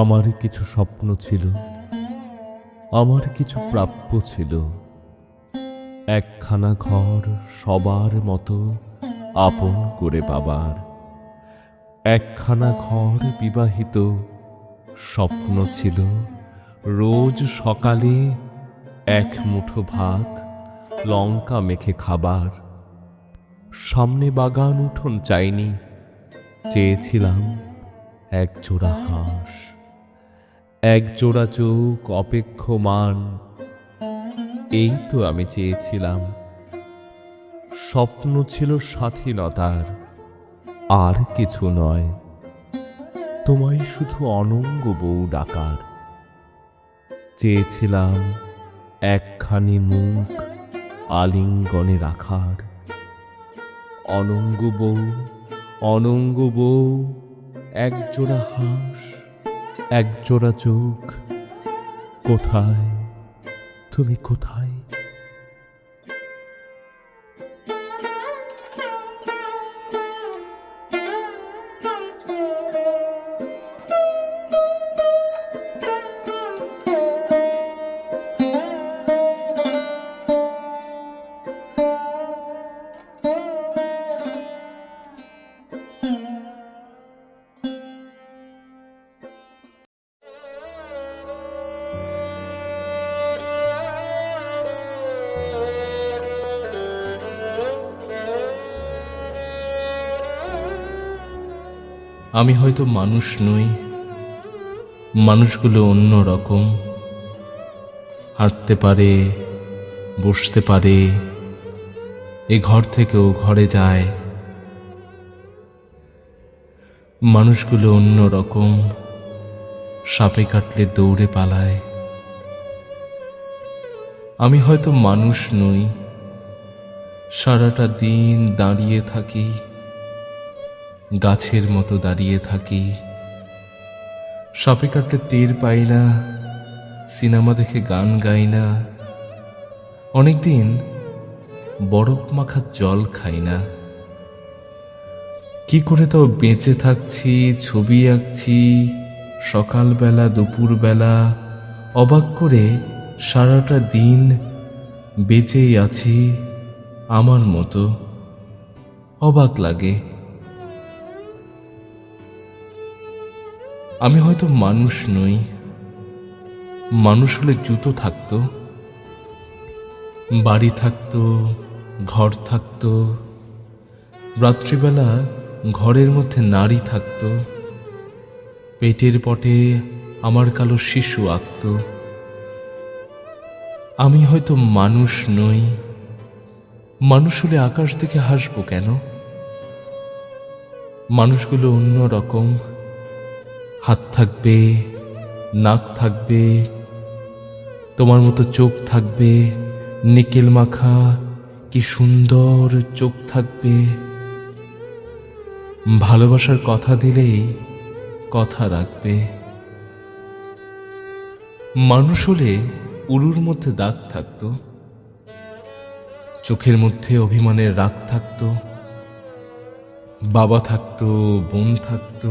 আমার কিছু স্বপ্ন ছিল। আমার কিছু প্রাপ্য ছিল। একখানা ঘর সবার মতো আপন করে বাবার একখানা ঘর বিবাহিত স্বপ্ন ছিল। রোজ সকালে এক মুঠো ভাত, লঙ্কা মেখে খাবার। সামনে বাগান উঠোন চাইনি। চেয়েছিলাম এক জোড়া হাঁস। এক জোড়া চোখ অপেক্ষমান। এই তো আমি চেয়েছিলাম। স্বপ্ন ছিল স্বাধীনতার, আর কিছু নয়। তোমায় শুধু অনঙ্গ বউ ডাকার। চেয়েছিলাম একখানি মুখ আলিঙ্গনে রাখার। অনঙ্গ বউ অনঙ্গ বউ একজোড়া হাঁস। একজোড়া চোখ। কোথায়? তুমি কোথায়? আমি হয়তো মানুষ নই, মানুষগুলো অন্য রকম। হাঁটতে পারে, বসতে পারে, এ ঘর থেকেও ঘরে যায়। মানুষগুলো অন্য রকম, সাপে কাটলে দৌড়ে পালায়। আমি হয়তো মানুষ নই, সারাটা দিন দাঁড়িয়ে থাকি। গাছের মতো দাঁড়িয়ে থাকি। সাপে কাটলে টের পাই না, সিনেমা দেখে গান গাই না। অনেকদিন বরফ মাখা জল খাই না। কি করে তাও বেঁচে থাকছি, ছবি আঁকছি, সকালবেলা, দুপুরবেলা, অবাক করে সারাটা দিন বেঁচেই আছি আমার মতো। অবাক লাগে। আমি হয়তো মানুষ নই। মানুষ হলে জুতো থাকতো, বাড়ি থাকতো, ঘর থাকতো, রাত্রিবেলা ঘরের মধ্যে নারী থাকতো, পেটের পটে আমার কালো শিশু আঁকত। আমি হয়তো মানুষ নই। মানুষ হলে আকাশ দেখে হাসবো কেন? মানুষগুলো অন্য রকম। হাত থাকবে, নাক থাকবে, তোমার মতো চোখ থাকবে, নিকেল মাখা কি সুন্দর চোখ থাকবে। ভালোবাসার কথা দিলেই কথা রাখবে। মানুষ হলে উরুর মধ্যে দাগ থাকতো, চোখের মধ্যে অভিমানের রাগ থাকতো, বাবা থাকতো, বোন থাকতো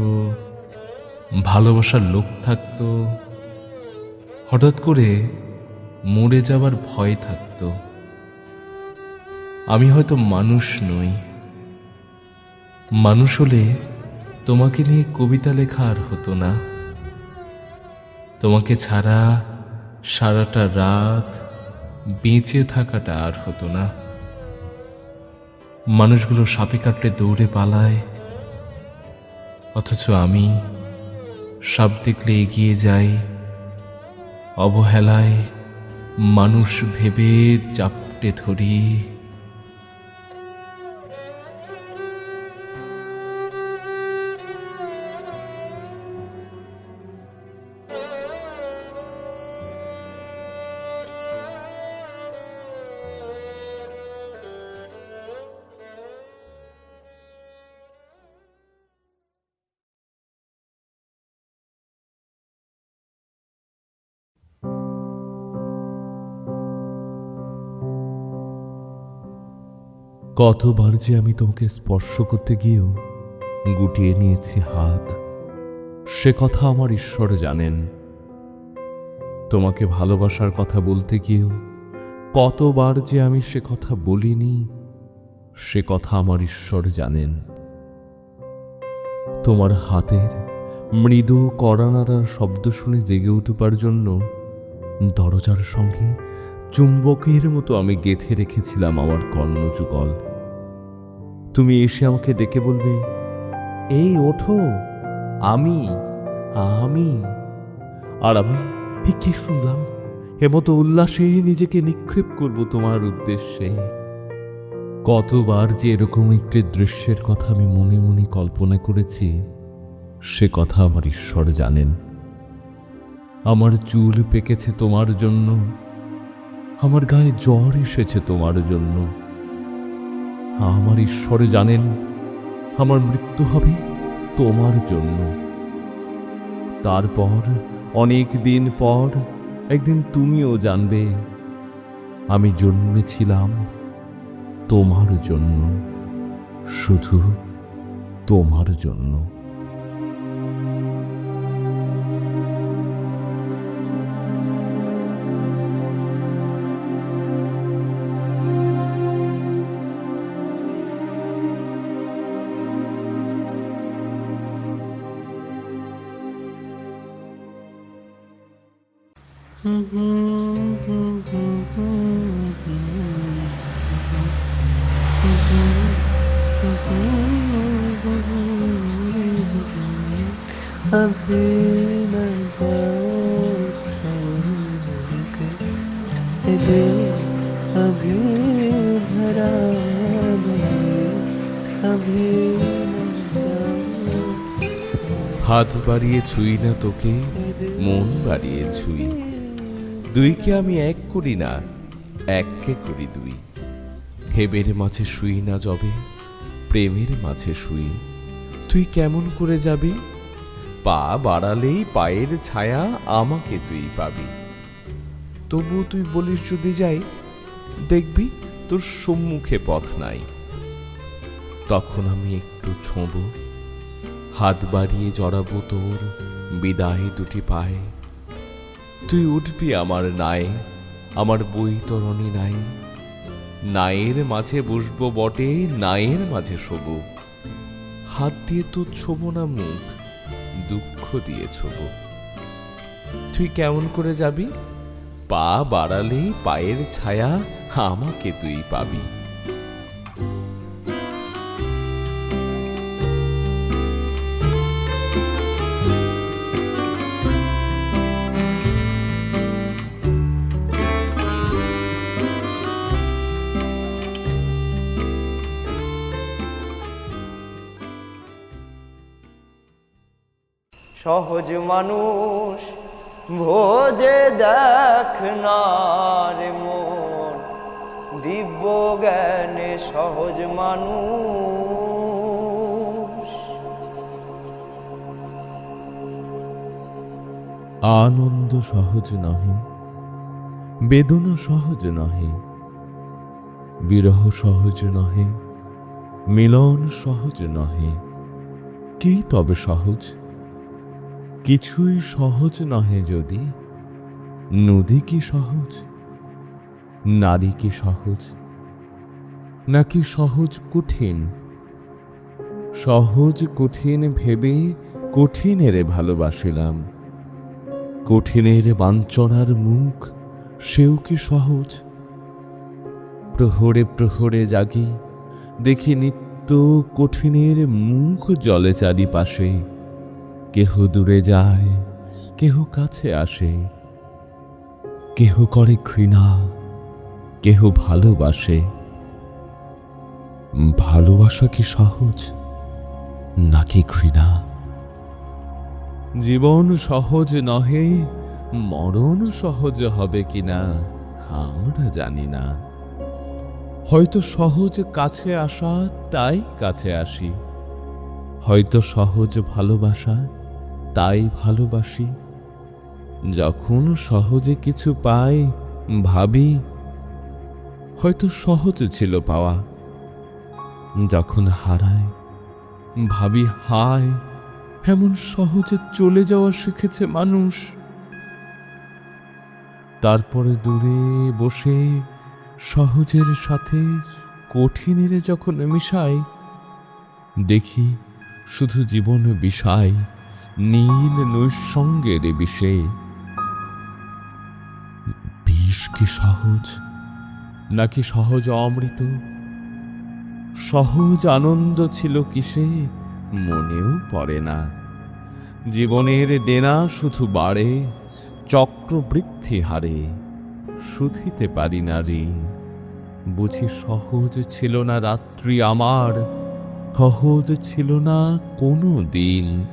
ভালোবাসার লোক থাকতো, হঠাৎ করে মরে যাবার ভয় থাকতো। আমি হয়তো মানুষ নই। মানুষ হলে তোমাকে নিয়ে কবিতা লেখা আর হতো না। তোমাকে ছাড়া সারাটা রাত বেঁচে থাকাটা আর হতো না। মানুষগুলো সাপে কাটলে দৌড়ে পালায়, অথচ আমি সাপ দেখলে এগিয়ে যায় অবহেলায় মানুষ ভেবে চাপটে ধরি। কতবার যে আমি তোমাকে স্পর্শ করতে গিয়েও গুটিয়ে নিয়েছি হাত, সে কথা আমার ঈশ্বর জানেন। তোমাকে ভালোবাসার কথা বলতে গিয়েও কতবার যে আমি সে কথা বলিনি, সে কথা আমার ঈশ্বর জানেন। তোমার হাতের মৃদু কড়ানাড়ার শব্দ শুনে জেগে উঠবার জন্য দরজার সঙ্গে চুম্বকের মতো আমি গেথে রেখেছিলাম আমার কর্ণযুগল। তুমি এসে আমাকে ডেকে বলবে, এই, ওঠো, আমি আমি। আর আমি কি শুনলাম এমতো উল্লাসে নিজেকে নিক্ষেপ করব তোমার উদ্দেশ্যে। কতবার যে এরকম একটি দৃশ্যের কথা আমি মনে মনে কল্পনা করেছি, সে কথা আমার ঈশ্বর জানেন। আমার চুল পেকেছে তোমার জন্য, আমার গায়ে জ্বর এসেছে তোমার জন্য। আমার ঈশ্বর জানেন, আমার মৃত্যু হবে তোমার জন্য। তারপর অনেক দিন পর একদিন তুমিও জানবে, আমি জন্মেছিলাম তোমার জন্য, শুধু তোমার জন্য। अभी न जाओ छोड़ के ये दिल अभी भरा नहीं अभी न जाओ হাত বাড়িয়ে ছুঁই না তোকে মন বাড়িয়ে ছুঁই দুইকে আমি এক করি না এককে করি দুই হেবের মাঝে শুই না যবে প্রেমের মাঝে শুই তুই কেমন করে যাবি পা বাড়ালেই পায়ের ছায়া আমাকে তুই পাবি। তবু তুই বলিস যদি যাই, দেখবি তোর সম্মুখে পথ নাই। তখন আমি একটু ছোঁবো, হাত বাড়িয়ে জড়াবো তোর বিদায় দুটি পায়ে। তুই উঠবি আমার নাই আমার বৈতরণী নাই। নায়ের মাঝে বসবো বটে, নায়ের মাঝে শোবো। হাত দিয়ে তো ছোবো না মুখ দুঃখ দিয়েছ তুই কেমন করে যাবি? পা বাড়ালে পায়ের ছায়া আমাকে তুই পাবি। সহজ মানুষ, ভোজে দেখ রে মন। দিব্য জ্ঞানে সহজ মানুষ। আনন্দ সহজ নহে, বেদনা সহজ নহে, বিরহ সহজ নহে, মিলন সহজ নহে। কি তবে সহজ? কিছুই সহজ নহে যদি। নদী কি সহজ? নারী কি সহজ? নাকি সহজ কঠিন? সহজ কঠিন ভেবে কঠিনেরে ভালোবাসিলাম। কঠিনের বাঞ্ছনার মুখ সেও কি সহজ? প্রহরে প্রহরে জাগি, দেখি নিত্য কঠিনের মুখ জলে চারিপাশে। কেহ দূরে যায়, কেহ কাছে আসে, কেহ করে ঘৃণা, কেহ ভালোবাসে। ভালোবাসা কি সহজ নাকি ঘৃণা? জীবন সহজ নহে, মরণ সহজ হবে কিনা আমরা জানি না। হয়তো সহজ কাছে আসা, তাই কাছে আসি। হয়তো সহজ ভালোবাসা তাই ভালোবাসি। যখন সহজে কিছু পাই, ভাবি, হয়তো সহজ ছিল পাওয়া। যখন হারায় ভাবি, হায়, এমন সহজে চলে যাওয়া শিখেছে মানুষ। তারপরে দূরে বসে সহজের সাথে কঠিনের যখন মিশাই, দেখি শুধু জীবন বিষায় নীল নৈসঙ্গের বিষে বিষ কি সহজ, নাকি সহজ অমৃত? সহজ আনন্দ ছিল কিসে, মনেও পড়ে না। জীবনের দেনা শুধু বাড়ে, চক্রবৃদ্ধি হারে শুধিতে পারি না ঋণ বুঝি সহজ ছিল না রাত্রি আমার, সহজ ছিল না কোনো দিন।